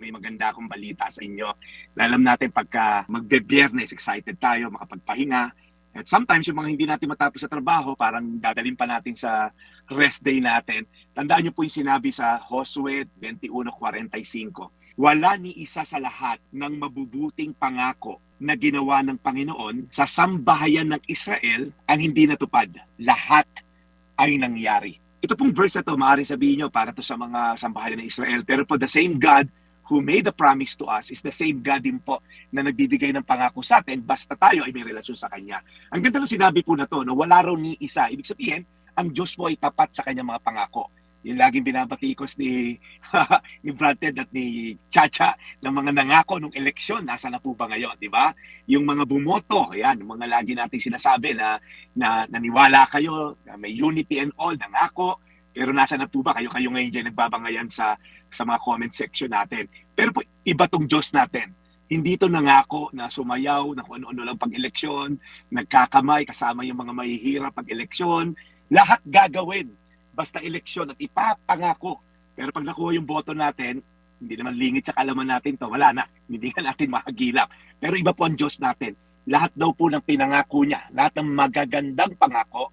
may maganda akong balita sa inyo. Alam natin pagka magbe-biyernes, excited tayo, makapagpahinga. At sometimes yung mga hindi natin matapos sa trabaho, parang dadalhin pa natin sa rest day natin. Tandaan niyo po yung sinabi sa Josue 21.45. Wala ni isa sa lahat ng mabubuting pangako na ginawa ng Panginoon sa sambahayan ng Israel ang hindi natupad. Lahat ay nangyari. Ito pong verse na to, maaaring sabihin nyo para to sa mga sambahayan ng Israel. Pero po the same God who made the promise to us is the same God din po na nagbibigay ng pangako sa atin basta tayo ay may relasyon sa Kanya. Ang ganda ng sinabi po na to, no, wala raw ni isa. Ibig sabihin, ang Diyos po ay tapat sa kanyang mga pangako. Yung laging binabatikos ni, ni Brad Ted at ni Chacha ng mga nangako nung eleksyon, nasa na po ba ngayon, di ba? Yung mga bumoto, yan, mga lagi nating sinasabi na, na naniwala kayo, na may unity and all, nangako, pero nasa na po ba kayo kayo ngayon dyan nagbabangayan sa sa mga comment section natin. Pero po, iba tong Diyos natin. Hindi to nangako na sumayaw na kung ano-ano lang pag-eleksyon, nagkakamay kasama yung mga mahihirap pag-eleksyon. Lahat gagawin basta eleksyon at ipapangako. Pero pag nakuha yung boto natin, hindi naman lingit sa kalaman natin to, wala na. Hindi ka natin makagilap. Pero iba po ang Diyos natin. Lahat daw po ng pinangako niya, lahat ng magagandang pangako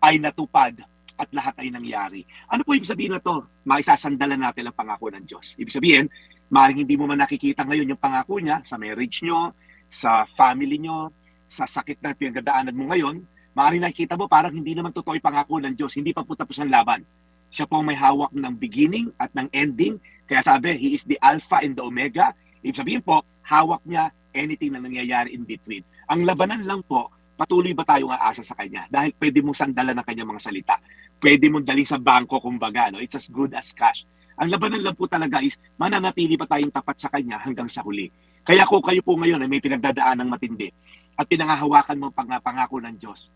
ay natupad at lahat ay nangyari. Ano po ibig sabihin na to? Maisasandalan natin ang pangako ng Diyos. Ibig sabihin, maaaring hindi mo man nakikita ngayon yung pangako niya sa marriage nyo, sa family nyo, sa sakit na pinagdadaanan mo ngayon, maaaring nakikita mo parang hindi naman totoo yung pangako ng Diyos. Hindi pa po tapos ang laban. Siya po ang may hawak ng beginning at ng ending. Kaya sabi, He is the Alpha and the Omega. Ibig sabihin po, hawak niya anything na nangyayari in between. Ang labanan lang po, patuloy ba tayong aasa sa Kanya? Dahil pwede mong sandalan ng Kanyang mga salita. Pwede mong dalhin sa bangko, kumbaga. No? It's as good as cash. Ang labanan lang po talaga is, mananatili pa tayong tapat sa Kanya hanggang sa huli. Kaya kung kayo po ngayon ay may pinagdadaan ng matindi at pinangahawakan mo pang pangako ng Diyos,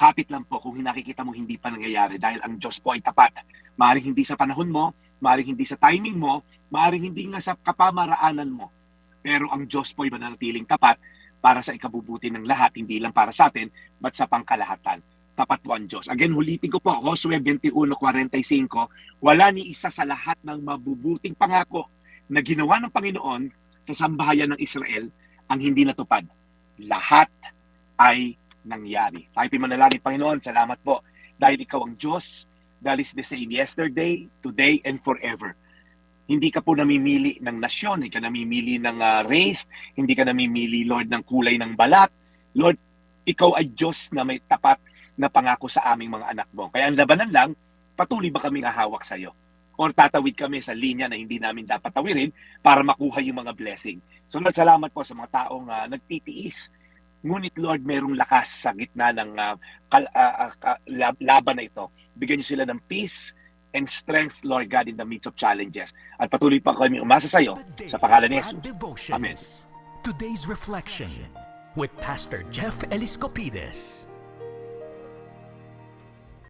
kapit lang po kung nakikita mo hindi pa nangyayari dahil ang Diyos po ay tapat. Maaring hindi sa panahon mo, maaring hindi sa timing mo, maaring hindi nga sa kapamaraanan mo. Pero ang Diyos po ay mananatiling tapat para sa ikabubuti ng lahat, hindi lang para sa atin, but sa pangkalahatan. Ang Diyos. Again, hulitin ko po, Josue 21.45, wala ni isa sa lahat ng mabubuting pangako na ginawa ng Panginoon sa sambahayan ng Israel ang hindi natupad. Lahat ay nangyari. Tayo pimanalangin, Panginoon, salamat po. Dahil ikaw ang Diyos, that is the same yesterday, today, and forever. Hindi ka po namimili ng nasyon, hindi ka namimili ng ah, race, hindi ka namimili, Lord, ng kulay ng balat. Lord, ikaw ay Diyos na may tapat na pangako sa aming mga anak mo. Kaya ang labanan lang, patuloy ba kaming hahawak sa iyo? Or tatawid kami sa linya na hindi namin dapat tawirin para makuha yung mga blessing. So Lord, salamat po sa mga taong ah, nagtitiis. Ngunit Lord, merong lakas sa gitna ng ah, kal- ah, ka- lab- laban na ito. Bigyan niyo sila ng peace and strength, Lord God, in the midst of challenges. At patuloy pa kami umasa sa iyo. Sa pangalan ni Jesus. Amen. Today's reflection with Pastor Jeff Eliscopides.